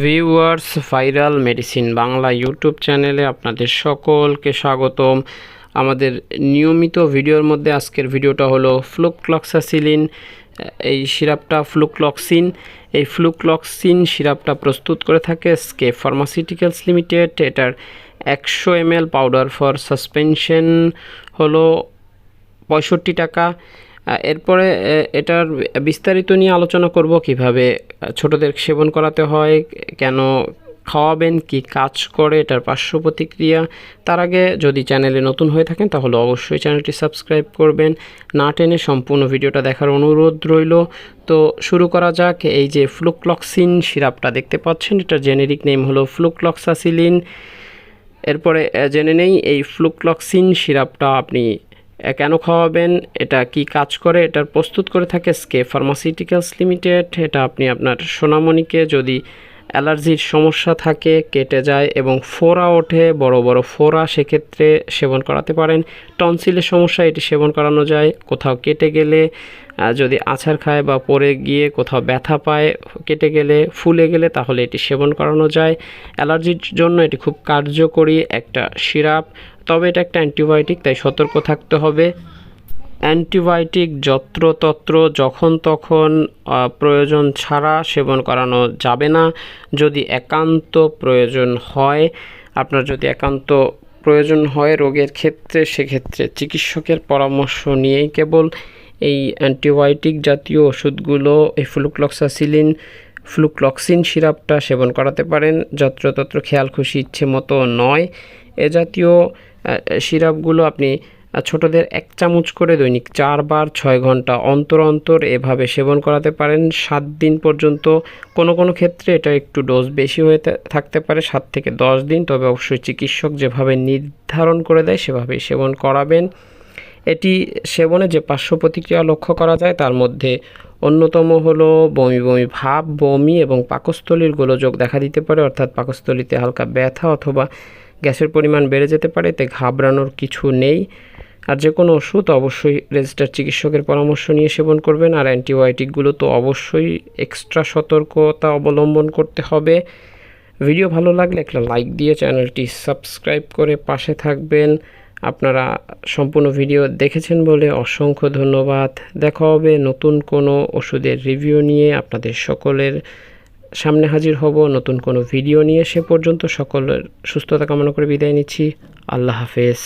Viewers, viral medicine Bangla YouTube চ্যানেলে আপনাদের সকলকে স্বাগতম। আমাদের নিয়মিত ভিডিওর মধ্যে আজকের ভিডিওটা হলো ফ্লুক্লক্সাসিলিন এই সিরাপটা ফ্লুক্লক্সিন এই ফ্লুক্লক্সিন সিরাপটা প্রস্তুত করে থাকে স্কে ফার্মাসিউটিক্যালস লিমিটেড। এটার একশো এমএল পাউডার ফর সাসপেনশন হলো পঁয়ষট্টি টাকা। এরপরে এটার বিস্তারিত নিয়ে আলোচনা করব কীভাবে ছোটদের সেবন করাতে হয়, কেন খাওয়াবেন, কি কাজ করে, এটার পার্শ্ব প্রতিক্রিয়া। তার আগে যদি চ্যানেলে নতুন হয়ে থাকেন, তাহলে অবশ্যই চ্যানেলটি সাবস্ক্রাইব করবেন। না টেনে সম্পূর্ণ ভিডিওটা দেখার অনুরোধ রইল। তো শুরু করা যাক, এই যে ফ্লুক্লক্সিন সিরাপটা দেখতে পাচ্ছেন, এটার জেনেরিক নেম হলো ফ্লুক্লক্সাসিলিন। এরপরে জেনে নেই, এই ফ্লুক্লক্সিন সিরাপটা আপনি কেন খাওয়াবেন? এটা কি কাজ করে? এটার প্রস্তুত করে থাকে স্কে ফার্মাসিউটিক্যালস লিমিটেড। এটা আপনি আপনার সোনামণিকে যদি অ্যালার্জির সমস্যা থাকে, কেটে যায় এবং ফোড়া ওঠে। বড় বড় ফোড়া সেক্ষেত্রে সেবন করাতে পারেন। টনসিলের সমস্যা, এটি সেবন করানো যায়। কোথাও কেটে গেলে যদি আছাড় খায় বা পরে গিয়ে কোথাও ব্যথা পায়, কেটে গেলে, ফুলে গেলে তাহলে এটি সেবন করানো যায়। অ্যালার্জির জন্য এটি খুব কার্যকরী একটা সিরাপ, তবে এটা একটা অ্যান্টিবায়োটিক, তাই সতর্ক থাকতে হবে। অ্যান্টিবায়োটিক যত্রতত্র যখন তখন প্রয়োজন ছাড়া সেবন করানো যাবে না। যদি একান্ত প্রয়োজন হয়, আপনার যদি একান্ত প্রয়োজন হয় রোগের ক্ষেত্রে, সেক্ষেত্রে চিকিৎসকের পরামর্শ নিয়েই কেবল এই অ্যান্টিবায়োটিক জাতীয় ওষুধগুলো, এই ফ্লুক্লক্সাসিলিন ফ্লুক্লক্সিন সিরাপটা সেবন করাতে পারেন। যত্রতত্র খেয়াল খুশি ইচ্ছে মতো নয়। এ জাতীয় সিরাপগুলো আপনি আর ছোটদের এক চামচ করে দৈনিক চারবার ছয় ঘণ্টা অন্তর অন্তর এভাবে সেবন করাতে পারেন। সাত দিন পর্যন্ত কোনো কোনো ক্ষেত্রে এটা একটু ডোজ বেশি হয়ে থাকতে পারে, সাত থেকে দশ দিন। তবে অবশ্যই চিকিৎসক যেভাবে নির্ধারণ করে দেয়, সেভাবেই সেবন করাবেন। এটি সেবনে যে পার্শ্ব প্রতিক্রিয়া লক্ষ্য করা যায়, তার মধ্যে অন্যতম হলো বমি বমি ভাব, বমি এবং পাকস্থলীর গোলযোগ দেখা দিতে পারে। অর্থাৎ পাকস্থলীতে হালকা ব্যথা অথবা গ্যাসের পরিমাণ বেড়ে যেতে পারে, এতে ঘাবড়ানোর কিছু নেই। আর যে কোনো ওষুধ অবশ্যই রেজিস্টার চিকিৎসকের পরামর্শ নিয়ে সেবন করবেন, আর অ্যান্টিবায়োটিকগুলো তো অবশ্যই এক্সট্রা সতর্কতা অবলম্বন করতে হবে। ভিডিও ভালো লাগলে একটা লাইক দিয়ে চ্যানেলটি সাবস্ক্রাইব করে পাশে থাকবেন। আপনারা সম্পূর্ণ ভিডিও দেখেছেন বলে অসংখ্য ধন্যবাদ। দেখা হবে নতুন কোনো ওষুধের রিভিউ নিয়ে। আপনাদের সকলের সামনে হাজির হব নতুন কোনো ভিডিও নিয়ে। সে পর্যন্ত সকলের সুস্থতা কামনা করে বিদায় নিচ্ছি। আল্লাহ হাফেজ।